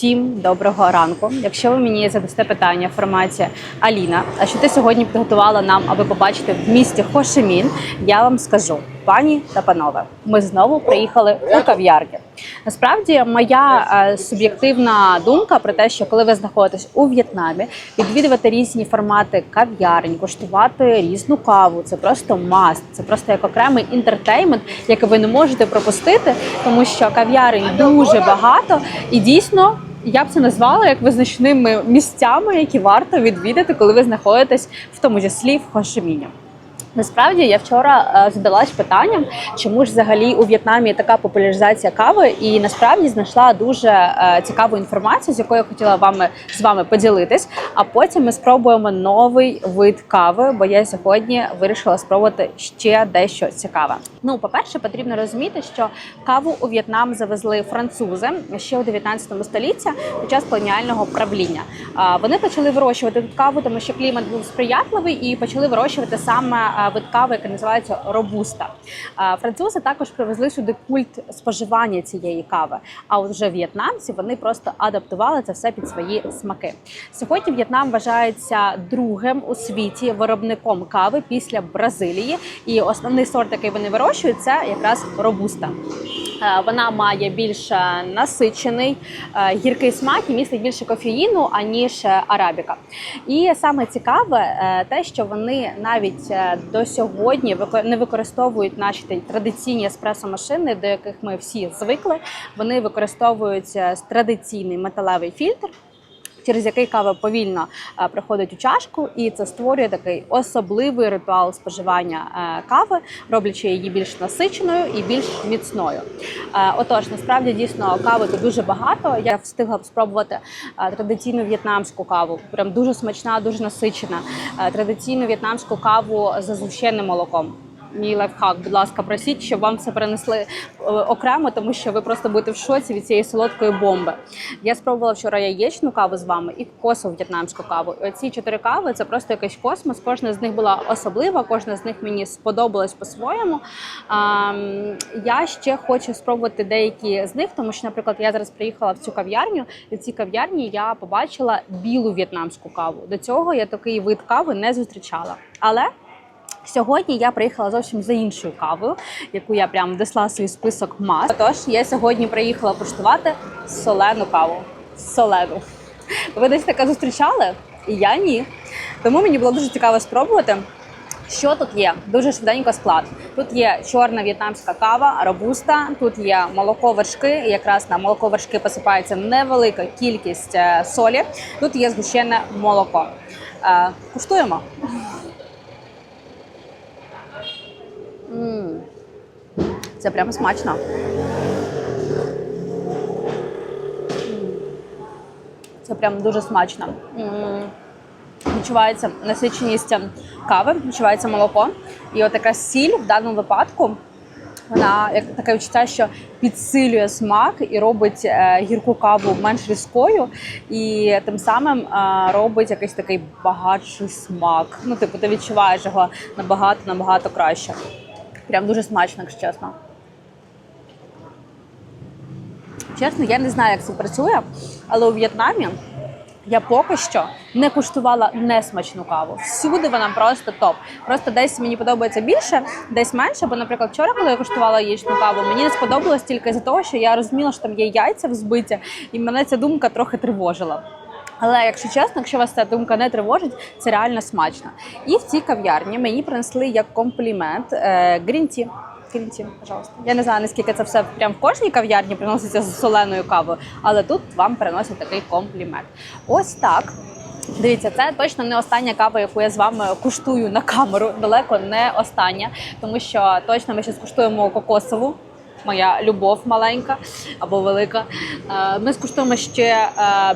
Всім доброго ранку. Якщо ви мені задасте питання, формація Аліна, а що ти сьогодні підготувала нам, аби побачити в місті Хошимін, я вам скажу, пані та панове, ми знову приїхали у кав'ярню. Насправді, моя е, суб'єктивна думка про те, що коли ви знаходитесь у В'єтнамі, відвідувати різні формати кав'ярень, куштувати різну каву, це просто маст, це просто як окремий інтертеймент, який ви не можете пропустити, тому що кав'ярень дуже багато і дійсно. Я б це назвала як визначними місцями, які варто відвідати, коли ви знаходитесь в тому числі в Хошиміні. Насправді я вчора е, задалась питанням, чому ж взагалі у В'єтнамі така популяризація кави, і насправді знайшла дуже е, цікаву інформацію, з якою я хотіла вами з вами поділитись. А потім ми спробуємо новий вид кави, бо я сьогодні вирішила спробувати ще дещо цікаве. Ну, по-перше, потрібно розуміти, що каву у В'єтнам завезли французи ще у 19 столітті під час колоніального правління. Вони почали вирощувати тут каву, тому що клімат був сприятливий, і почали вирощувати саме вид кави, який називається робуста. Французи також привезли сюди культ споживання цієї кави. А от вже в'єтнамці вони просто адаптували це все під свої смаки. Сьогодні В'єтнам вважається другим у світі виробником кави після Бразилії, і основний сорт, який вони вирощують, це якраз робуста. Е, Вона має більш е, насичений е, гіркий смак і містить більше кофеїну, аніж арабіка. І саме цікаве те, що вони навіть до сьогодні не використовують наші традиційні еспресо-машини, до яких ми всі звикли. Вони використовують традиційний металевий фільтр через який кава повільно е, приходить у чашку, і це створює такий особливий ритуал споживання е, кави, роблячи її більш насиченою і більш міцною. Е, Отож, насправді дійсно кави тут дуже багато. Я встигла спробувати традиційну в'єтнамську каву, прям дуже смачна, дуже насичена. Традиційну в'єтнамську каву з згущеним молоком. Мій лайфхак, будь ласка, просіть, щоб вам це перенесли е, окремо, тому що ви просто будете в шоці від цієї солодкої бомби. Я спробувала вчора яєчну каву з вами і кокосову в'єтнамську каву. Оці чотири кави це просто якийсь космос. Кожна з них була особлива, кожна з них мені сподобалась по-своєму. Я ще хочу спробувати деякі з них, тому що, наприклад, я зараз приїхала в цю кав'ярню, і в цій кав'ярні я побачила білу в'єтнамську каву. До цього я такий вид кави не зустрічала. Але Сьогодні я приїхала зовсім за іншою кавою, яку я прям десла свій список мас. Тож я сьогодні приїхала куштувати солену каву. Солену. Ви десь таке зустрічали? І я ні. Тому мені було дуже цікаво спробувати. Що тут є? Дуже швиденько склад. Тут є чорна в'єтнамська кава, робуста, тут є молоко вершки, якраз на молоко вершки посипається невелика кількість е, солі. Тут є згущене молоко. Е, Куштуємо. Це прямо смачно. Це прям дуже смачно. Відчувається насиченість кави, відчувається молоко. І от така сіль в даному випадку. Вона як таке відчуття, що підсилює смак і робить е, гірку каву менш різкою, і тим самим е, робить якийсь такий багатший смак. Ну, типу, ти відчуваєш його набагато набагато краще. Прям дуже смачно, якщо чесно. Чесно, я не знаю, як це працює, але у В'єтнамі я поки що не куштувала несмачну каву. Всюди вона просто топ. Просто десь мені подобається більше, десь менше. Бо, наприклад, вчора, коли я куштувала яєчну каву, мені не сподобалось тільки за того, що я розуміла, що там є яйця взбиті, і мене ця думка трохи тривожила. Але якщо чесно, якщо вас ця думка не тривожить, це реально смачно. І в цій кав'ярні мені принесли як комплімент е, грінті. Грінті, пожалуйста. Я не знаю, наскільки це все прям в кожній кав'ярні приноситься з соленою кавою, але тут вам приносять такий комплімент. Ось так. Дивіться, це точно не остання кава, яку я з вами куштую на камеру. Далеко не остання, тому що точно ми ще скуштуємо кокосову. Моя любов маленька або велика. Е, Ми скуштуємо ще е,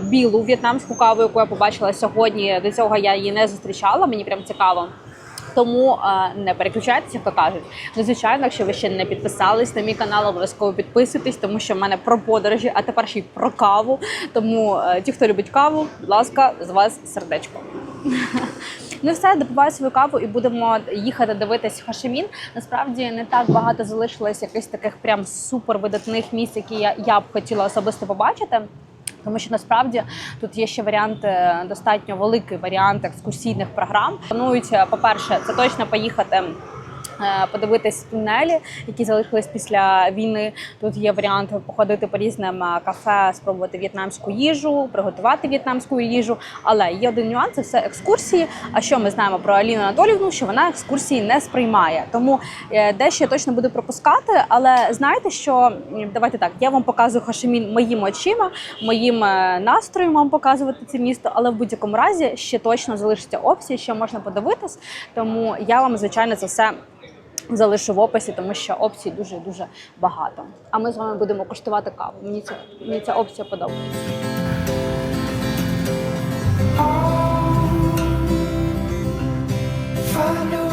білу в'єтнамську каву, яку я побачила сьогодні. До цього я її не зустрічала. Мені прям цікаво. Тому не переключайтеся, то кажуть. Ну, звичайно, якщо ви ще не підписались на мій канал, обов'язково підписуйтесь, тому що в мене про подорожі, а тепер ще й про каву. Тому е, ті, хто любить каву, будь ласка, з вас сердечко. Ну все, допиваю свою каву і будемо їхати дивитись Хашимін. Насправді не так багато залишилось якихось таких прям супер видатних місць, які я, я б хотіла особисто побачити. Тому що насправді тут є ще варіант, е, достатньо великий варіант екскурсійних програм. Планують, е, по-перше, це точно поїхати. Е, Подивитись тунелі, які залишились після війни. Тут є варіант походити по різним е, кафе, спробувати в'єтнамську їжу, приготувати в'єтнамську їжу. Але є один нюанс це все екскурсії. А що ми знаємо про Аліну Анатолівну? Що вона екскурсії не сприймає. Тому е, дещо я точно буду пропускати. Але знаєте, що давайте так, я вам показую Хошимін моїми очима, моїм настроєм вам показувати це місто, але в будь-якому разі ще точно залишиться опції, що можна подивитись. Тому я вам звичайно це все. Залишу в описі, тому що опцій дуже дуже багато. А ми з вами будемо куштувати каву. Мені ця мені ця опція подобається. I knew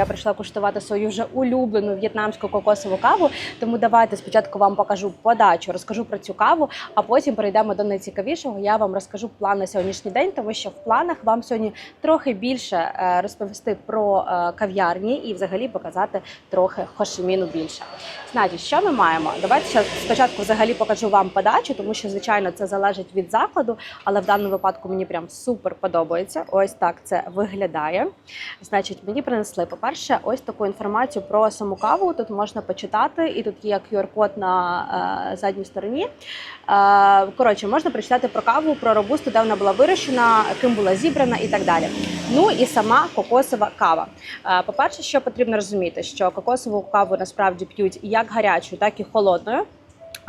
Я прийшла куштувати свою вже улюблену в'єтнамську кокосову каву. Тому давайте спочатку вам покажу подачу, розкажу про цю каву, а потім перейдемо до найцікавішого. Я вам розкажу план на сьогоднішній день, тому що в планах вам сьогодні трохи більше е, розповісти про е, кав'ярні і взагалі показати трохи хошиміну більше. Значить, що ми маємо? Давайте спочатку взагалі покажу вам подачу, тому що звичайно це залежить від закладу, але в даному випадку мені прям супер подобається. Ось так це виглядає. Значить, мені принесли, по-перше, ось таку інформацію про саму каву. Тут можна почитати, і тут є QR-код на е, задній стороні. Е, коротше, можна прочитати про каву, про робусту, де вона була вирощена, ким була зібрана і так далі. Ну і сама кокосова кава. Е, по-перше, що потрібно розуміти, що кокосову каву насправді п'ють як гарячою, так і холодною.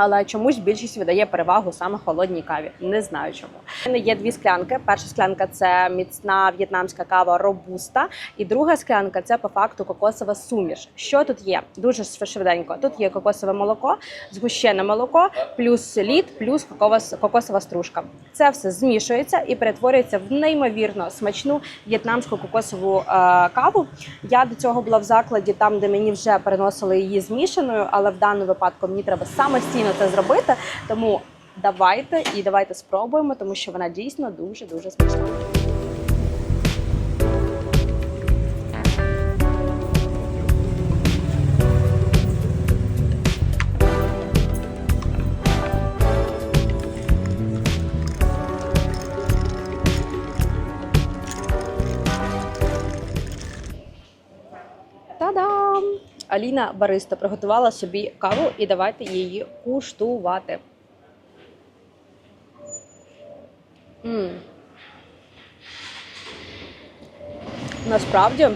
Але чомусь більшість видає перевагу саме холодній каві. Не знаю чому. У мене є дві склянки. Перша склянка це міцна в'єтнамська кава робуста, і друга склянка це по факту кокосова суміш. Що тут є? Дуже швиденько. Тут є кокосове молоко, згущене молоко, плюс лід, плюс кокосова стружка. Це все змішується і перетворюється в неймовірно смачну в'єтнамську кокосову е, каву. Я до цього була в закладі, там де мені вже переносили її змішаною, але в даному випадку мені треба самостійно це зробити. Тому давайте і давайте спробуємо, тому що вона дійсно дуже дуже смачна. Аліна Бариста приготувала собі каву і давайте її куштувати. м Насправді,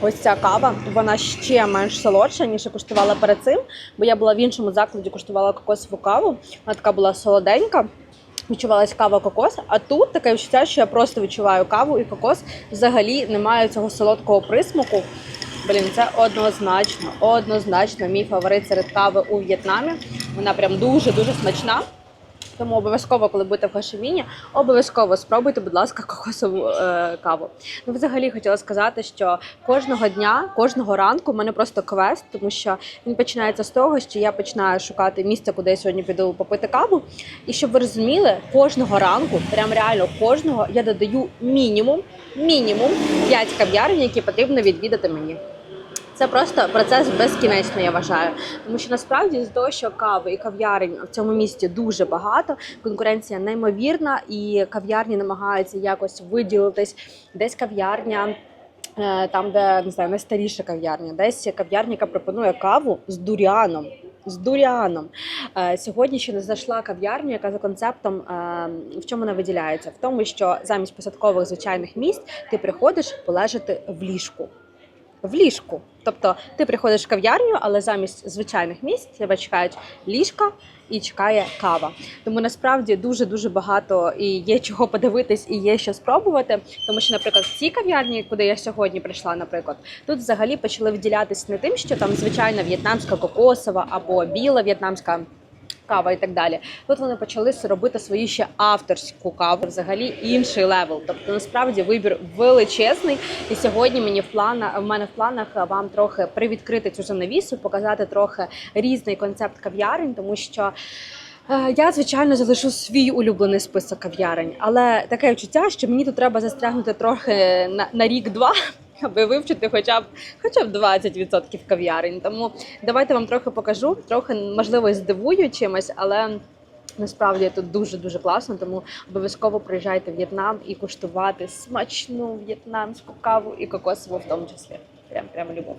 ось ця кава, вона ще менш солодша, ніж я куштувала перед цим, бо я була в іншому закладі, куштувала кокосову каву. Вона така була солоденька. Відчувалась кава кокос, а тут таке відчуття, що я просто відчуваю каву і кокос. Взагалі немає цього солодкого присмаку. Блін, це однозначно, однозначно мій фаворит серед кави у В'єтнамі. Вона прям дуже дуже смачна. Тому обов'язково, коли будете в Хошиміні, обов'язково спробуйте, будь ласка, кокосову е, каву. Ну, взагалі хотіла сказати, що кожного дня, кожного ранку в мене просто квест, тому що він починається з того, що я починаю шукати місце, куди я сьогодні піду попити каву. І щоб ви розуміли, кожного ранку, прям реально кожного, я додаю мінімум, мінімум 5 кав'ярень, які потрібно відвідати мені. Це просто процес безкінечний, я вважаю. Тому що насправді з того, що кави і кав'ярень в цьому місті дуже багато, конкуренція неймовірна, і кав'ярні намагаються якось виділитись. Десь кав'ярня. е, Там, де не знаю, найстаріша кав'ярня, десь кав'ярня, яка пропонує каву з дуріаном. З дуріаном Е, сьогодні ще не знайшла кав'ярню, яка за концептом е, в чому вона виділяється? В тому, що замість посадкових звичайних місць ти приходиш полежати в ліжку в ліжку. Тобто ти приходиш в кав'ярню, але замість звичайних місць тебе чекають ліжка і чекає кава. Тому насправді дуже дуже багато і є чого подивитись, і є що спробувати. Тому що, наприклад, в цій кав'ярні, куди я сьогодні прийшла, наприклад, тут взагалі почали виділятись не тим, що там звичайна в'єтнамська кокосова або біла в'єтнамська. Кава і так далі. Тут вони почали робити свою ще авторську каву, взагалі інший левел. Тобто, насправді вибір величезний. І сьогодні мені в планах в мене в планах вам трохи привідкрити цю занавісу, показати трохи різний концепт кав'ярень, тому що Е, Я, звичайно, залишу свій улюблений список кав'ярень, але таке відчуття, що мені тут треба застрягнути трохи на, на рік-два, аби вивчити хоча б хоча б 20% кав'ярень. Тому давайте вам трохи покажу, трохи можливо здивую чимось, але. Насправді тут дуже дуже класно, тому обов'язково приїжджайте в В'єтнам і куштувати смачну в'єтнамську каву і кокосову в тому числі. Прям прям любов.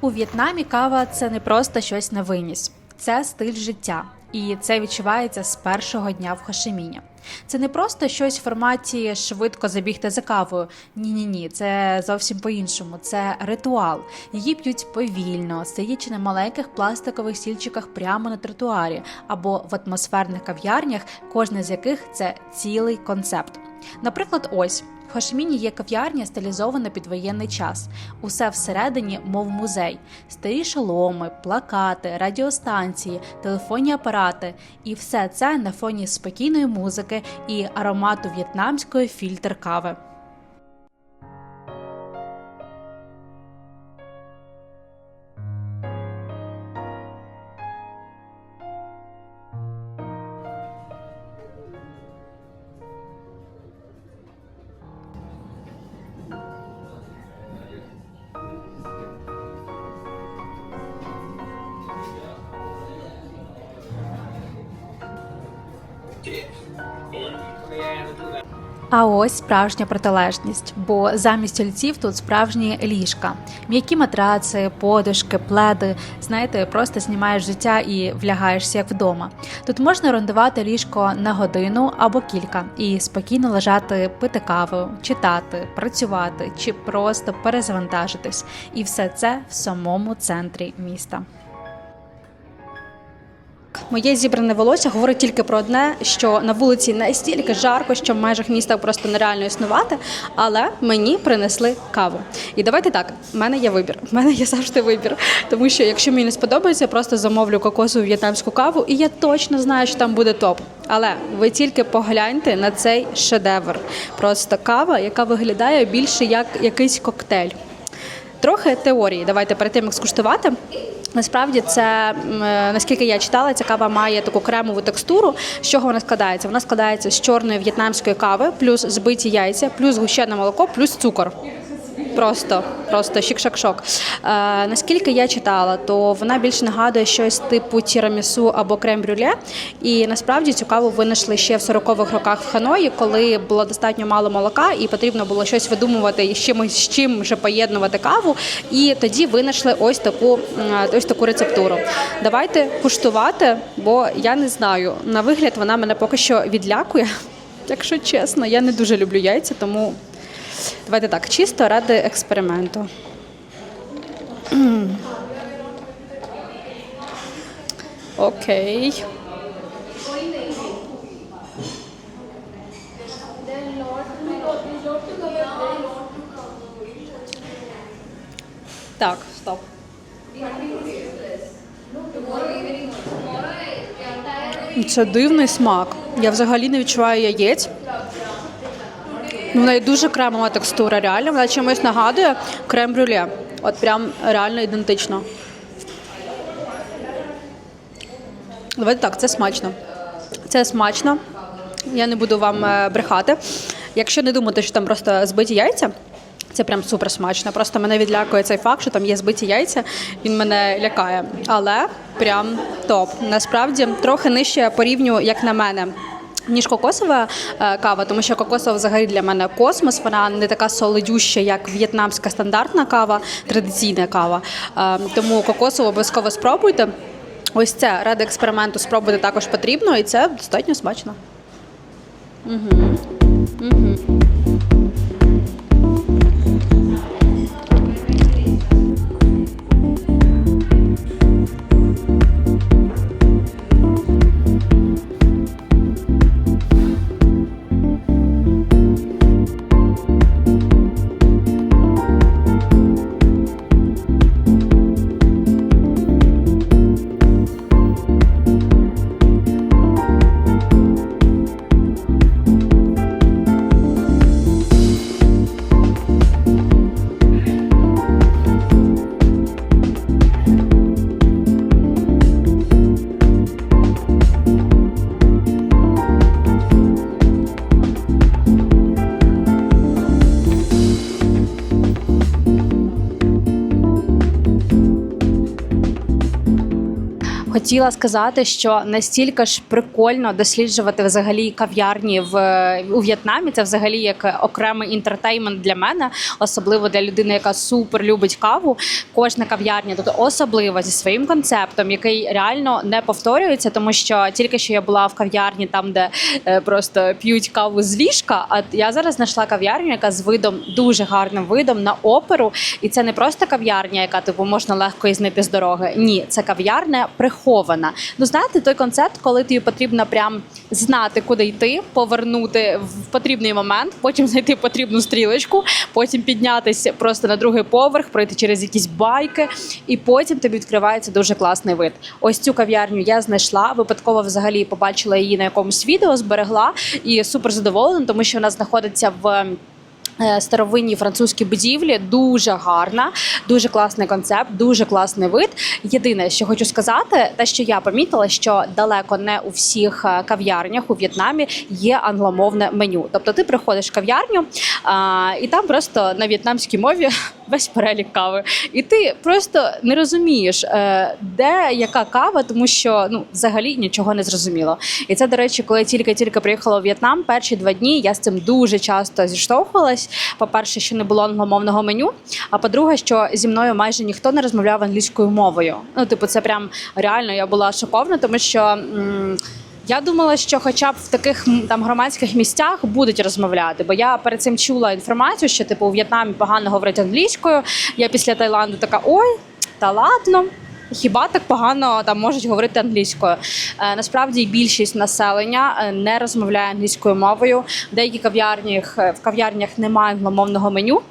У В'єтнамі кава це не просто щось на виніс, це стиль життя, і це відчувається з першого дня в Хошиміні. Це не просто щось в форматі швидко забігти за кавою. Ні, ні, ні, це зовсім по-іншому. Це ритуал. Її п'ють повільно, сидячи на маленьких пластикових стільчиках прямо на тротуарі або в атмосферних кав'ярнях, кожна з яких це цілий концепт. Наприклад, ось. Хошміні є кав'ярня, стилізована під воєнний час. Усе всередині, мов музей, старі шоломи, плакати, радіостанції, телефонні апарати. І все це на фоні спокійної музики і аромату в'єтнамської фільтр кави. А ось справжня протилежність, бо замість стільців тут справжні ліжка, м'які матраци, подушки, пледи. Знаєте, просто знімаєш життя і влягаєшся як вдома. Тут можна орендувати ліжко на годину або кілька і спокійно лежати, пити каву, читати, працювати чи просто перезавантажитись. І все це в самому центрі міста. Моє зібране волосся говорить тільки про одне, що на вулиці настільки жарко, що в межах міста просто нереально існувати. Але мені принесли каву. І давайте так, в мене є вибір. В мене є завжди вибір. Тому що якщо мені не сподобається, я просто замовлю кокосову в'єтнамську каву, і я точно знаю, що там буде топ. Але ви тільки погляньте на цей шедевр. Просто кава, яка виглядає більше як якийсь коктейль. Трохи теорії. Давайте перед тим як скуштувати. Насправді, це е, наскільки я читала, ця кава має таку кремову текстуру. З чого вона складається? Вона складається з чорної в'єтнамської кави, плюс збиті яйця, плюс гущене молоко, плюс цукор. Просто, просто шік-шак-шок. Е, наскільки я читала, то вона більш нагадує щось типу тірамісу або крем-брюле. І насправді цю каву винайшли ще в 40-х роках в Ханої, коли було достатньо мало молока, і потрібно було щось видумувати з чимось з чим вже поєднувати каву. І тоді винайшли ось таку ось таку рецептуру. Давайте куштувати, бо я не знаю. На вигляд вона мене поки що відлякує. Якщо чесно, я не дуже люблю яйця, тому давайте так, чисто ради експерименту. Окей. Так, стоп. Це дивний смак. Я взагалі не відчуваю яєць. Ну, В неї дуже кремова текстура, реально. Вона чимось нагадує крем-брюле. От прям реально ідентично. Давайте так, це смачно. Це смачно. Я не буду вам е, брехати. Якщо не думати, що там просто збиті яйця, це прям супер смачно. Просто мене відлякує цей факт, що там є збиті яйця, він мене лякає. Але прям топ. Насправді трохи нижче по рівню, як на мене. Ніж кокосова е, кава, тому що кокосова взагалі для мене космос. Вона не така солодюща, як в'єтнамська стандартна кава, традиційна кава. Е, Тому кокосову обов'язково спробуйте. Ось це ради експерименту спробувати також потрібно, і це достатньо смачно. Хотіла сказати, що настільки ж прикольно досліджувати взагалі кав'ярні в у В'єтнамі. Це взагалі як окремий інтертеймент для мене, особливо для людини, яка супер любить каву. Кожна кав'ярня тут особлива зі своїм концептом, який реально не повторюється, тому що тільки що я була в кав'ярні, там де е, просто п'ють каву з ліжка. А я зараз знайшла кав'ярню, яка з видом дуже гарним видом на оперу. І це не просто кав'ярня, яка типу можна легко і знайти з дороги. Ні, це кав'ярня прихована. Ну знаєте, той концепт, коли тобі потрібно прям знати, куди йти, повернути в потрібний момент, потім знайти потрібну стрілочку, потім піднятися просто на другий поверх, пройти через якісь байки, і потім тобі відкривається дуже класний вид. Ось цю кав'ярню я знайшла. Випадково взагалі побачила її на якомусь відео, зберегла і супер задоволена, тому що вона знаходиться в. Е, Старовинній французькій будівлі дуже гарна, дуже класний концепт, дуже класний вид. Єдине, що хочу сказати, те, що я помітила, що далеко не у всіх е, кав'ярнях у В'єтнамі є англомовне меню. Тобто ти приходиш в кав'ярню, і там просто на в'єтнамській мові весь перелік кави. І ти просто не розумієш, е, де яка кава, тому що ну взагалі нічого не зрозуміло. І це, до речі, коли я тільки-тільки приїхала у В'єтнам, перші два дні я з цим дуже часто зіштовхувалась. По-перше, що не було англомовного меню. А по-друге, що зі мною майже ніхто не розмовляв англійською мовою. Ну, типу, це прям реально я була шокована, тому що. м, я думала, що хоча б в таких там громадських місцях будуть розмовляти, бо я перед цим чула інформацію, що типу у В'єтнамі погано говорять англійською. Я після Таїланду така: ой, та ладно. Хіба так погано там можуть говорити англійською? Е, насправді більшість населення е, не розмовляє англійською мовою. В деяких кав'ярнях в кав'ярнях немає англомовного меню.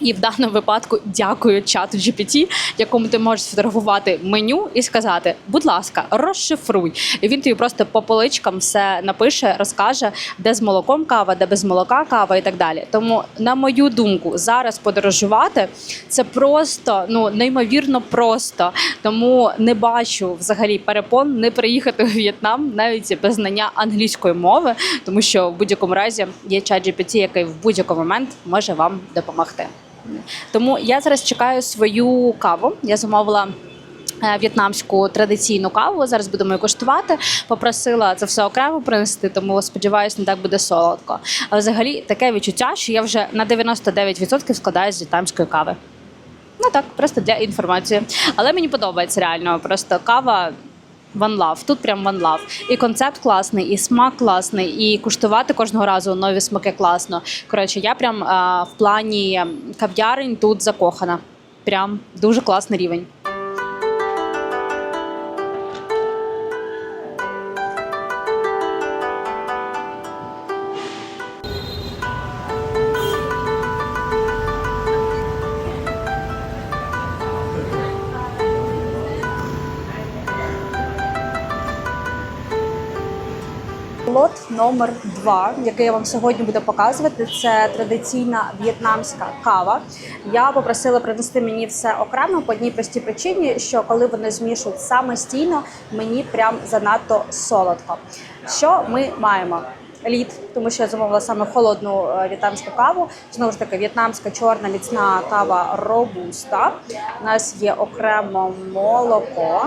І в даному випадку дякую чату GPT, якому ти можеш сфотографувати меню і сказати: будь ласка, розшифруй. І він тобі просто по поличкам все напише, розкаже, де з молоком кава, де без молока кава і так далі. Тому, на мою думку, зараз подорожувати це просто ну неймовірно просто. Тому не бачу взагалі перепон не приїхати у В'єтнам навіть без знання англійської мови, тому що в будь-якому разі є чат GPT, який в будь-який момент може вам допомогти. Тому я зараз чекаю свою каву. Я замовила. е, В'єтнамську традиційну каву зараз будемо її коштувати. Попросила це все окремо принести, тому сподіваюся, не так буде солодко. А взагалі таке відчуття, що я вже на 99% складаюсь з в'єтнамської кави. Ну так, просто для інформації. Але мені подобається реально. Просто кава One Love. Тут прям One Love. І концепт класний, і смак класний, і куштувати кожного разу нові смаки класно. Коротше, я прям а, в плані кав'ярень тут закохана. Прям дуже класний рівень. Лот номер два, який я вам сьогодні буду показувати, це традиційна в'єтнамська кава. Я попросила принести мені все окремо по одній простій причині, що коли вони змішують самостійно, мені прям занадто солодко. Що ми маємо? Лід, тому що я замовила саме холодну е, в'єтнамську каву. Знову ж таки, в'єтнамська чорна міцна кава робуста. У нас є окремо молоко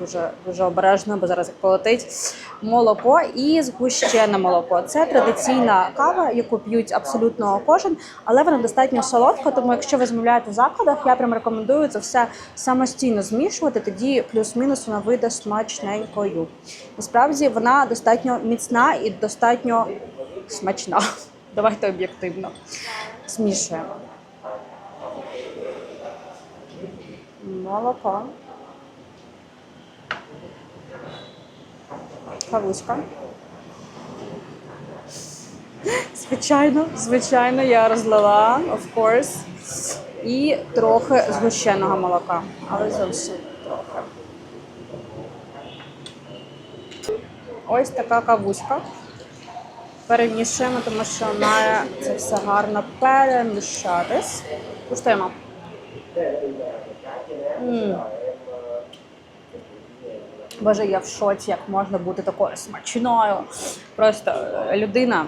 дуже дуже обережно, бо зараз як полетить молоко і згущене молоко. Це традиційна кава, яку п'ють абсолютно кожен, але вона достатньо солодка. Тому, якщо ви замовляєте в закладах, я прям рекомендую це все самостійно змішувати. Тоді плюс-мінус вона вийде смачненькою. Насправді вона достатньо міцна і достатньо смачна. Давайте об'єктивно змішуємо. Молоко. Кавуська. Звичайно, звичайно, я розлила, of course. І трохи згущеного молока, але зовсім трохи. Ось така кавуська. Перемішуємо, тому що має це все гарно перемішатись. Куштуємо. Боже, я в шоці, як можна бути такою смачною. Просто е, людина,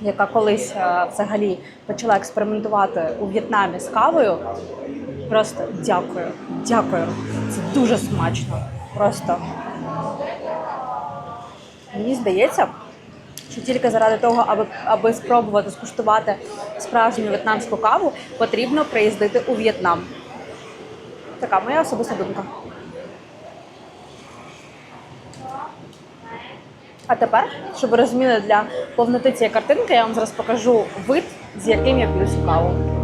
яка колись е, взагалі почала експериментувати у В'єтнамі з кавою. Просто дякую, дякую. Це дуже смачно. Просто. Мені здається, що тільки заради того, аби, аби спробувати скуштувати справжню в'єтнамську каву, потрібно приїздити у В'єтнам. Така моя особиста думка. А тепер, щоб розуміли для повноти цієї картинки, я вам зараз покажу вид, з яким я п'ю цю каву.